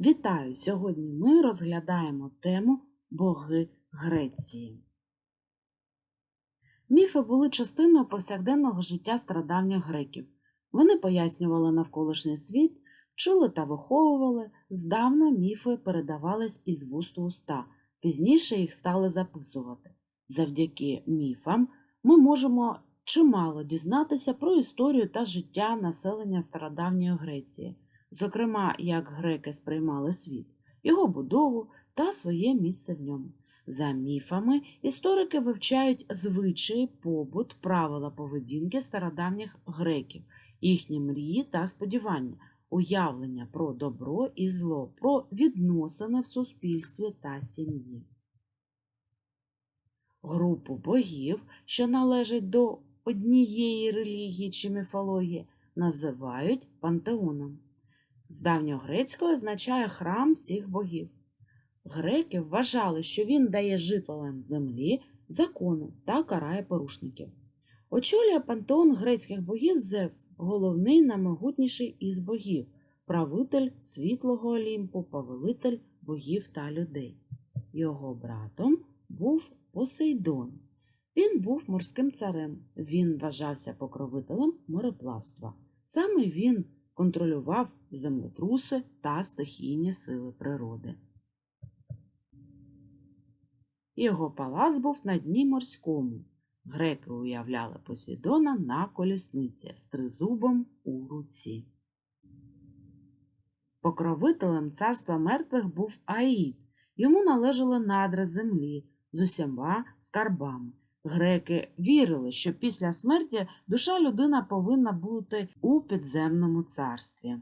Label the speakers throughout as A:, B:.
A: Вітаю! Сьогодні ми розглядаємо тему боги Греції. Міфи були частиною повсякденного життя стародавніх греків. Вони пояснювали навколишній світ, вчили та виховували. Здавна міфи передавались із вуст у уста, пізніше їх стали записувати. Завдяки міфам ми можемо чимало дізнатися про історію та життя населення стародавньої Греції зокрема, як греки сприймали світ, його будову та своє місце в ньому. За міфами історики вивчають звичаї, побут, правила поведінки стародавніх греків, їхні мрії та сподівання, уявлення про добро і зло, про відносини в суспільстві та сім'ї. Групу богів, що належать до однієї релігії чи міфології, називають пантеоном. З давньогрецької означає храм всіх богів. Греки вважали, що він дає жителям землі закони та карає порушників. Очолює пантеон грецьких богів Зевс, головний наймогутніший із богів, правитель світлого Олімпу, повелитель богів та людей. Його братом був Посейдон. Він був морським царем. Він вважався покровителем мореплавства. Саме він контролював землетруси та стихійні сили природи. Його палац був на дні морському. Греки уявляли Посейдона на колісниці з тризубом у руці. Покровителем царства мертвих був Аїд. Йому належали надра землі з усіма скарбами. Греки вірили, що після смерті душа людина повинна бути у підземному царстві.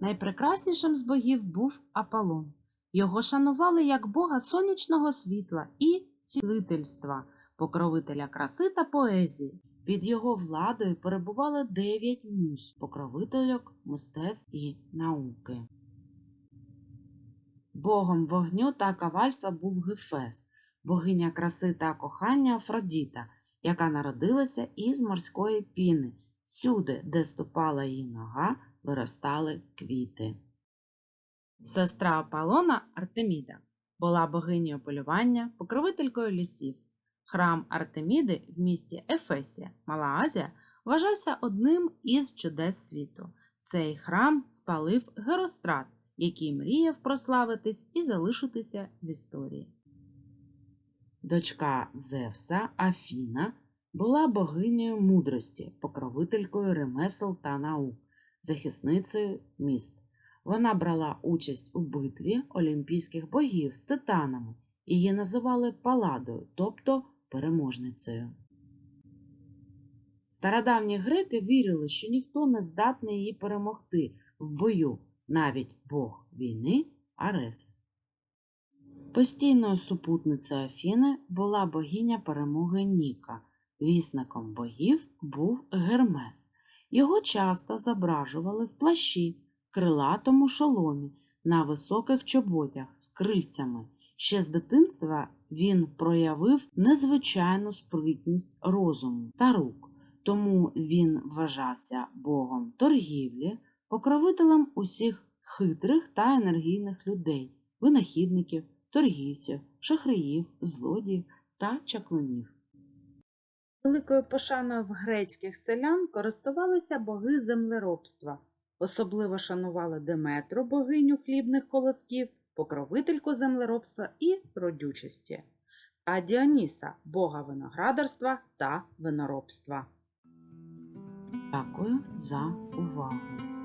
A: Найпрекраснішим з богів був Аполлон. Його шанували як бога сонячного світла і цілительства, покровителя краси та поезії. Під його владою перебували дев'ять муз, покровительок, мистецтв і науки. Богом вогню та кавальства був Гефес, богиня краси та кохання Афродіта, яка народилася із морської піни. Всюди, де ступала її нога, виростали квіти. Сестра Аполлона Артеміда була богинею полювання, покровителькою лісів. Храм Артеміди в місті Ефесія, Мала Азія, вважався одним із чудес світу. Цей храм спалив Герострат, який мріяв прославитись і залишитися в історії. Дочка Зевса Афіна була богинею мудрості, покровителькою ремесел та наук, захисницею міст. Вона брала участь у битві олімпійських богів з титанами, її називали Паладою, тобто переможницею. Стародавні греки вірили, що ніхто не здатний її перемогти в бою, навіть бог війни Арес. Постійною супутницею Афіни була богиня перемоги Ніка, вісником богів був Гермес. Його часто зображували в плащі, крилатому шоломі, на високих чоботях з крильцями. Ще з дитинства він проявив незвичайну спритність розуму та рук, тому він вважався богом торгівлі, покровителем усіх хитрих та енергійних людей, винахідників, торгівців, шахраїв, злодіїв та чаклунів. Великою пошаною в грецьких селян користувалися боги землеробства. Особливо шанували Деметру, богиню хлібних колосків, покровительку землеробства і родючості, а Діоніса бога виноградарства та виноробства. Дякую за увагу!